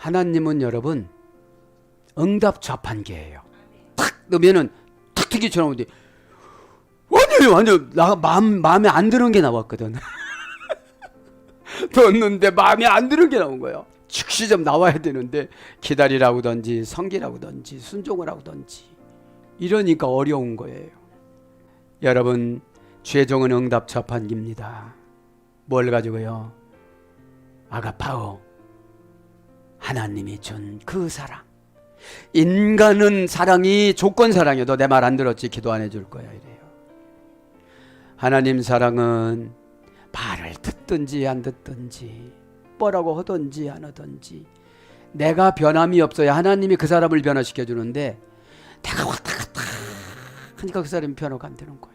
하나님은 여러분 응답 좌판계예요. 탁 넣으면은 탁 튀기처럼 오는데 아니에요, 아니요. 나 마음 마음에 안 드는 게 나왔거든. 넣었는데 마음에 안 드는 게 나온 거예요. 즉시 좀 나와야 되는데 기다리라고든지 성기라고든지 순종을 하고든지 이러니까 어려운 거예요. 여러분 최종은 응답 좌판기입니다. 뭘 가지고요? 아가파오 하나님이 준 그 사랑. 인간은 사랑이 조건 사랑이어도 내말 안 들었지 기도 안 해줄 거야 이래요. 하나님 사랑은 말을 듣든지 안 듣든지 뭐라고 하든지 안 하든지 내가 변함이 없어야 하나님이 그 사람을 변화시켜 주는데 내가 왔다 갔다 하니까 그 사람이 변화가 안 되는 거야.